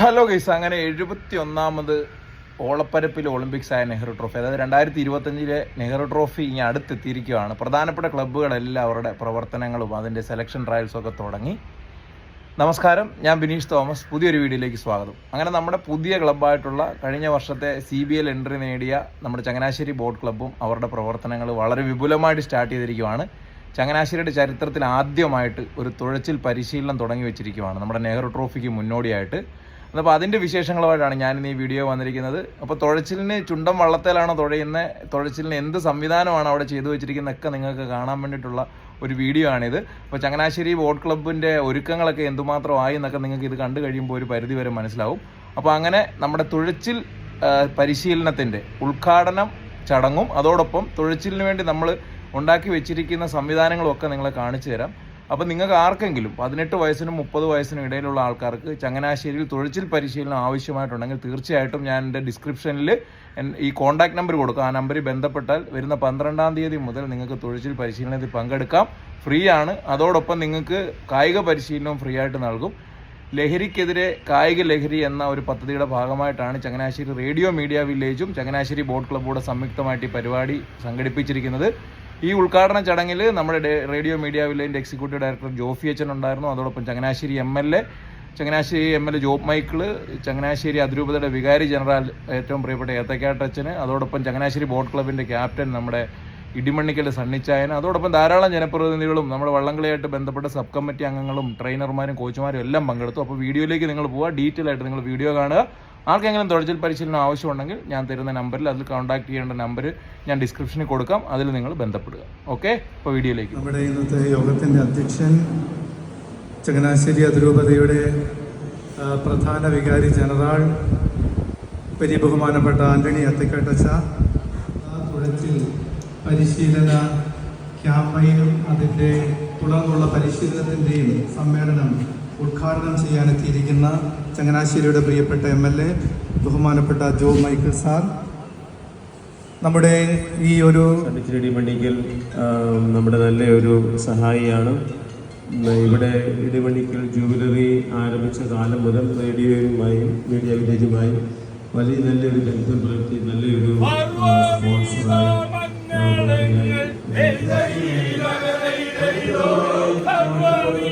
Hello guys അങ്ങനെ എഴുപത്തി ഒന്നാമത് ഓളപ്പരപ്പിൽ ഒളിമ്പിക്സ് ആയ നെഹ്റു ട്രോഫി അതായത് രണ്ടായിരത്തി ഇരുപത്തഞ്ചിലെ നെഹ്റു ട്രോഫി ഇനി അടുത്തെത്തിയിരിക്കുകയാണ്. പ്രധാനപ്പെട്ട ക്ലബ്ബുകളെല്ലാം അവരുടെ പ്രവർത്തനങ്ങളും അതിന്റെ സെലക്ഷൻ ട്രയൽസും ഒക്കെ തുടങ്ങി. നമസ്കാരം ഞാൻ ബിനീഷ് തോമസ് പുതിയൊരു വീഡിയോയിലേക്ക് സ്വാഗതം. അങ്ങനെ നമ്മുടെ പുതിയ ക്ലബ്ബായിട്ടുള്ള കഴിഞ്ഞ വർഷത്തെ സി ബി എൽ എൻട്രി നേടിയ നമ്മുടെ ചങ്ങനാശ്ശേരി ബോട്ട് ക്ലബ്ബും അവരുടെ പ്രവർത്തനങ്ങൾ വളരെ വിപുലമായിട്ട് സ്റ്റാർട്ട് ചെയ്തിരിക്കുകയാണ് ചങ്ങനാശ്ശേരിയുടെ ചരിത്രത്തിൽ ആദ്യമായിട്ട് ഒരു തുഴച്ചിൽ പരിശീലനം തുടങ്ങി വെച്ചിരിക്കുകയാണ് നമ്മുടെ നെഹ്റു ട്രോഫിക്ക് മുന്നോടിയായിട്ട്. അപ്പോൾ അതിന്റെ വിശേഷങ്ങളുമായിട്ടാണ് ഞാൻ ഈ വീഡിയോ വന്നിരിക്കുന്നത്. അപ്പോൾ തുഴച്ചിലിന് ചുണ്ടം വള്ളത്തേലാണോ തുഴയുന്നത് തുഴച്ചിലിന് എന്ത് സംവിധാനമാണ് അവിടെ ചെയ്തു വെച്ചിരിക്കുന്നതൊക്കെ നിങ്ങൾക്ക് കാണാൻ വേണ്ടിയിട്ടുള്ള ഒരു വീഡിയോ ആണിത്. അപ്പോൾ ചങ്ങനാശ്ശേരി ബോട്ട് ക്ലബിന്റെ ഒരുക്കങ്ങളൊക്കെ എന്തുമാത്രം ആയി എന്നൊക്കെ നിങ്ങൾക്ക് ഇത് കണ്ടു കഴിയുമ്പോൾ ഒരു പരിധി വരെ മനസ്സിലാവും. അപ്പോൾ അങ്ങനെ നമ്മുടെ തുഴച്ചിൽ പരിശീലനത്തിന്റെ ഉദ്ഘാടനം ചടങ്ങും അതോടൊപ്പം തുഴച്ചിലിന് വേണ്ടി നമ്മൾ ഉണ്ടാക്കി വെച്ചിരിക്കുന്ന സംവിധാനങ്ങളും ഒക്കെ നിങ്ങളെ കാണിച്ചു തരാം. അപ്പം നിങ്ങൾക്ക് ആർക്കെങ്കിലും പതിനെട്ട് വയസ്സിനും മുപ്പത് വയസ്സിനും ഇടയിലുള്ള ആൾക്കാർക്ക് ചങ്ങനാശ്ശേരിയിൽ തുഴച്ചിൽ പരിശീലനം ആവശ്യമായിട്ടുണ്ടെങ്കിൽ തീർച്ചയായിട്ടും ഞാൻ എന്റെ ഡിസ്ക്രിപ്ഷനിൽ ഈ കോൺടാക്ട് നമ്പർ കൊടുക്കും. ആ നമ്പറിൽ ബന്ധപ്പെട്ടാൽ വരുന്ന പന്ത്രണ്ടാം തീയതി മുതൽ നിങ്ങൾക്ക് തുഴച്ചിൽ പരിശീലനത്തിൽ പങ്കെടുക്കാം. ഫ്രീ ആണ്. അതോടൊപ്പം നിങ്ങൾക്ക് കായിക പരിശീലനവും ഫ്രീ ആയിട്ട് നൽകും. ലഹരിക്കെതിരെ കായിക ലഹരി എന്ന ഒരു പദ്ധതിയുടെ ഭാഗമായിട്ടാണ് ചങ്ങനാശ്ശേരി റേഡിയോ മീഡിയ വില്ലേജും ചങ്ങനാശ്ശേരി ബോട്ട് ക്ലബ്ബൂടെ സംയുക്തമായിട്ട് ഈ പരിപാടി സംഘടിപ്പിച്ചിരിക്കുന്നത്. ഈ ഉദ്ഘാടന ചടങ്ങിൽ നമ്മുടെ റേഡിയോ മീഡിയ വില്ലേജിന്റെ എക്സിക്യൂട്ടീവ് ഡയറക്ടർ ജോഫി അച്ഛൻ ഉണ്ടായിരുന്നു അതോടൊപ്പം Changanassery M L A Changanassery M L A Job Michael Changanassery അതിരൂപതയുടെ വികാരി ജനറൽ ഏറ്റവും പ്രിയപ്പെട്ട ഏത്തക്കാട്ടച്ചന് അതോടൊപ്പം ചങ്ങനാശ്ശേരി ബോട്ട് ക്ലബിന്റെ ക്യാപ്റ്റൻ നമ്മുടെ ഇടിമണ്ണിക്കൽ സണ്ണിച്ചായൻ അതോടൊപ്പം ധാരാളം ജനപ്രതിനിധികളും നമ്മുടെ വള്ളംകളിയായിട്ട് ബന്ധപ്പെട്ട സബ് കമ്മിറ്റി അംഗങ്ങളും ട്രെയിനർമാരും കോച്ചുമാരും എല്ലാം പങ്കെടുത്തു. അപ്പോൾ വീഡിയോയിലേക്ക് നിങ്ങൾ പോവുക. ഡീറ്റെയിൽ ആയിട്ട് നിങ്ങൾ വീഡിയോ കാണുക. ആർക്കെങ്കിലും തുഴച്ചിൽ പരിശീലനം ആവശ്യമുണ്ടെങ്കിൽ ഞാൻ തരുന്ന നമ്പറിൽ അതിൽ കോൺടാക്ട് ചെയ്യേണ്ട നമ്പർ ഞാൻ ഡിസ്ക്രിപ്ഷനിൽ കൊടുക്കാം. അതിൽ നിങ്ങൾ ബന്ധപ്പെടുക. ഓക്കെ ഇപ്പോൾ വീഡിയോയിലേക്ക് നമ്മുടെ ഇന്നത്തെ യോഗത്തിന്റെ അധ്യക്ഷൻ ചങ്ങനാശ്ശേരി അതിരൂപതയുടെ പ്രധാന വികാരി ജനറൽ വലിയ ബഹുമാനപ്പെട്ട ആന്റണി അത്തിക്കട്ടച്ച തുഴച്ചിൽ പരിശീലന ക്യാമ്പയിനും അതിന്റെ തുടർന്നുള്ള പരിശീലനത്തിന്റെയും സമ്മേളനം ഉദ്ഘാടനം ചെയ്യാനെത്തിയിരിക്കുന്ന ചങ്ങനാശ്ശേരിയുടെ പ്രിയപ്പെട്ട എം എൽ എ ബഹുമാനപ്പെട്ട ജോ മൈക്കിൾ സാർ. നമ്മുടെ ഈ ഒരു മണ്ണിക്കൽ ആ, നമ്മുടെ നല്ല ഒരു സഹായിയാണ്. ഇവിടെ ഇടിപണിക്കൽ ജൂബിലറി ആരംഭിച്ച കാലം മുതൽ റേഡിയോയുമായും മീഡിയ വില്ലേജുമായും വലിയ നല്ലൊരു ബന്ധം പുലർത്തി നല്ലൊരു സ്പോൺസറായി.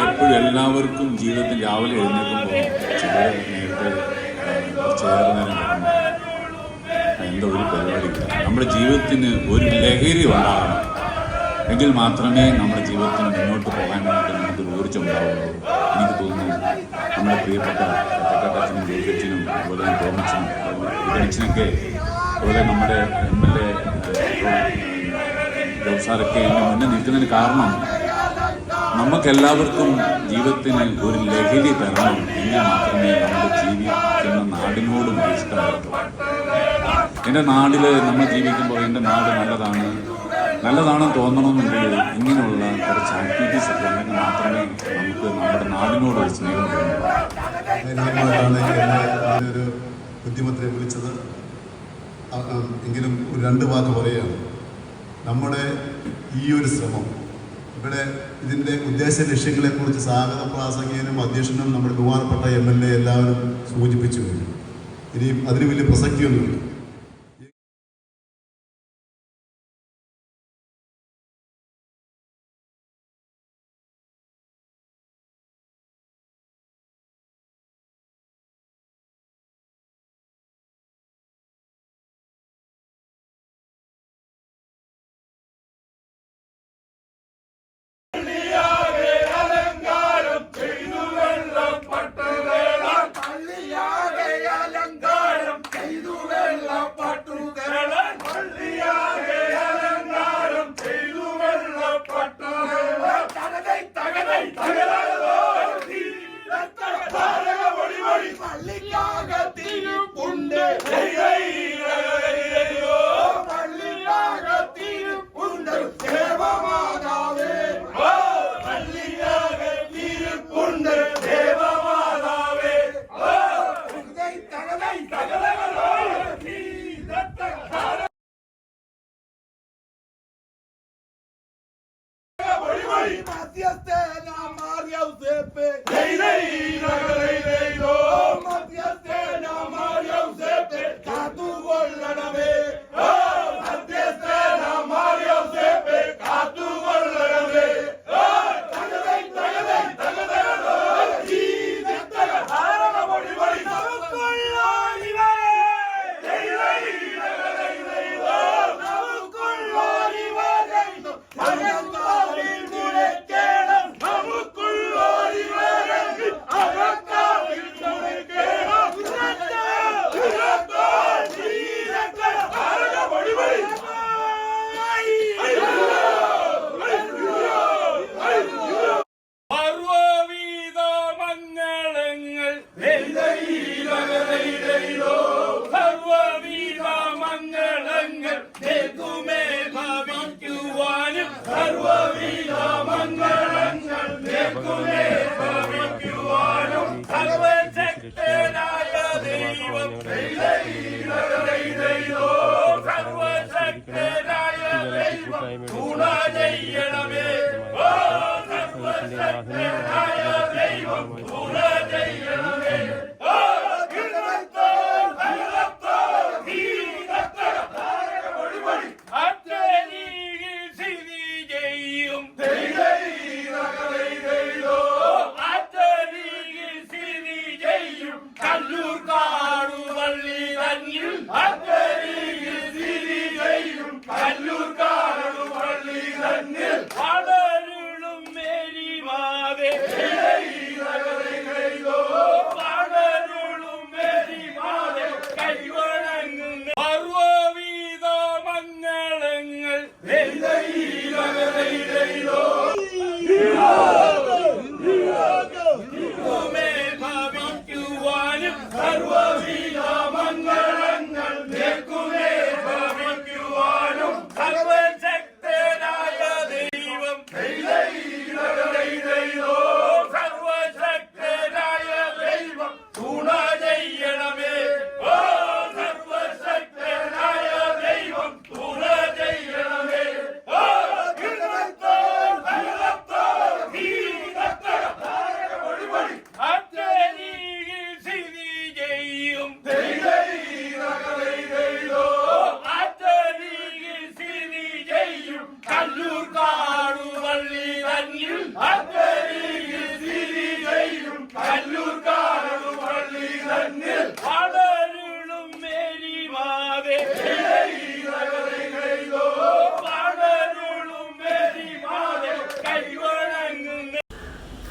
എപ്പോഴും എല്ലാവർക്കും ജീവിതത്തിൽ രാവിലെ എഴുന്നേൽക്കുമ്പോൾ ചിലർ ഒരു പരിപാടിയില്ല നമ്മുടെ ജീവിതത്തിന് ഒരു ലഹരി ഉണ്ടാകണം. എങ്കിൽ മാത്രമേ നമ്മുടെ ജീവിതത്തിന് മുന്നോട്ട് പോകാൻ വേണ്ടി നമുക്ക് ഊർജം ഉണ്ടാവുള്ളൂ. എനിക്ക് തോന്നുന്നു നമ്മുടെ പ്രിയപ്പെട്ട കട്ടക്കട്ടച്ചനും ജോലിച്ചനും അതുപോലെ തോമച്ചനും ഇതനച്ചനൊക്കെ അതുപോലെ നമ്മുടെ എം എൽ എ ജോസാറൊക്കെ എന്നെ മുന്നേ നിൽക്കുന്നതിന് കാരണം നമുക്കെല്ലാവർക്കും ജീവിതത്തിന് ഒരു ലഹരി തരണം. എങ്കിൽ മാത്രമേ നമ്മുടെ ജീവിക്കുന്ന നാടിനോട് ഇഷ്ടമായിട്ടുള്ളൂ എന്റെ നാടിൽ നമ്മൾ ജീവിക്കുമ്പോൾ എന്റെ നാട് നല്ലതാണ്. നല്ലതാണെന്ന് തോന്നണമെന്നുണ്ടെങ്കിൽ ഇങ്ങനെയുള്ള കുറച്ച് ആക്ടിവിറ്റീസ് ഒക്കെ ഉണ്ടെങ്കിൽ മാത്രമേ നമുക്ക് നമ്മുടെ നാടിനോട് ഒരു സ്നേഹം തോന്നുള്ളൂ. ബുദ്ധിമുട്ടിനെ വിളിച്ചത്. എങ്കിലും ഒരു രണ്ട് വാക്ക് പറയുകയാണ്. നമ്മുടെ ഈ ഒരു ശ്രമം ഇവിടെ ഇതിന്റെ ഉദ്ദേശ ലക്ഷ്യങ്ങളെക്കുറിച്ച് സ്വാഗത പ്രാസംഗികനും അധ്യക്ഷനും നമ്മുടെ ബഹുമാനപ്പെട്ട എം എൽ എ എല്ലാവരും സൂചിപ്പിച്ചു കഴിഞ്ഞു. ഇനിയും അതിന് വലിയ പ്രസക്തിയൊന്നുമില്ല ും. Hallelujah. comer. கையிலவே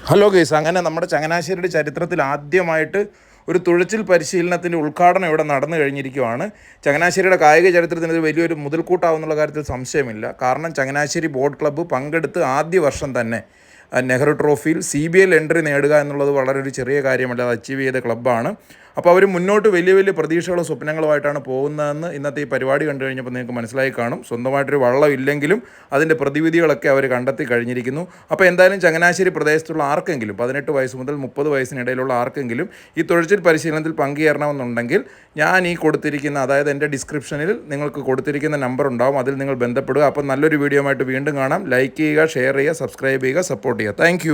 ഹലോ ഗേസ് അങ്ങനെ നമ്മുടെ ചങ്ങനാശ്ശേരിയുടെ ചരിത്രത്തിൽ ആദ്യമായിട്ട് ഒരു തുഴച്ചിൽ പരിശീലനത്തിന്റെ ഉദ്ഘാടനം ഇവിടെ നടന്നു കഴിഞ്ഞിരിക്കുവാണ്. ചങ്ങനാശ്ശേരിയുടെ കായിക ചരിത്രത്തിന് ഇത് വലിയൊരു മുതൽക്കൂട്ടാവുന്നുള്ള കാര്യത്തിൽ സംശയമില്ല. കാരണം ചങ്ങനാശ്ശേരി ബോട്ട് ക്ലബ്ബ് പങ്കെടുത്ത് ആദ്യ വർഷം തന്നെ നെഹ്റു ട്രോഫിയിൽ സി ബി എൽ എൻട്രി നേടുക എന്നുള്ളത് വളരെ ഒരു ചെറിയ കാര്യമല്ല അത് അച്ചീവ് ചെയ്ത ക്ലബ്ബാണ്. അപ്പോൾ അവർ മുന്നോട്ട് വലിയ വലിയ പ്രതീക്ഷകളും സ്വപ്നങ്ങളുമായിട്ടാണ് പോകുന്നതെന്ന് ഇന്നത്തെ ഈ പരിപാടി കണ്ടു കഴിഞ്ഞപ്പോൾ നിങ്ങൾക്ക് മനസ്സിലായി കാണും. സ്വന്തമായിട്ടൊരു വള്ളം ഇല്ലെങ്കിലും അതിന്റെ പ്രതിവിധികളൊക്കെ അവർ കണ്ടെത്തി കഴിഞ്ഞിരിക്കുന്നു. അപ്പോൾ എന്തായാലും ചങ്ങനാശ്ശേരി പ്രദേശത്തുള്ള ആർക്കെങ്കിലും പതിനെട്ട് വയസ്സ് മുതൽ മുപ്പത് വയസ്സിനിടയിലുള്ള ആർക്കെങ്കിലും ഈ തൊഴിച്ചിൽ പരിശീലനത്തിൽ പങ്കുചേരണമെന്നുണ്ടെങ്കിൽ ഞാൻ ഈ കൊടുത്തിരിക്കുന്ന അതായത് എന്റെ ഡിസ്ക്രിപ്ഷനിൽ നിങ്ങൾക്ക് കൊടുത്തിരിക്കുന്ന നമ്പർ ഉണ്ടാവും. അതിൽ നിങ്ങൾ ബന്ധപ്പെടുക. അപ്പോൾ നല്ലൊരു വീഡിയോ ആയിട്ട് വീണ്ടും കാണാം. ലൈക്ക് ചെയ്യുക ഷെയർ ചെയ്യുക സബ്സ്ക്രൈബ് ചെയ്യുക സപ്പോർട്ട് ചെയ്യുക. താങ്ക്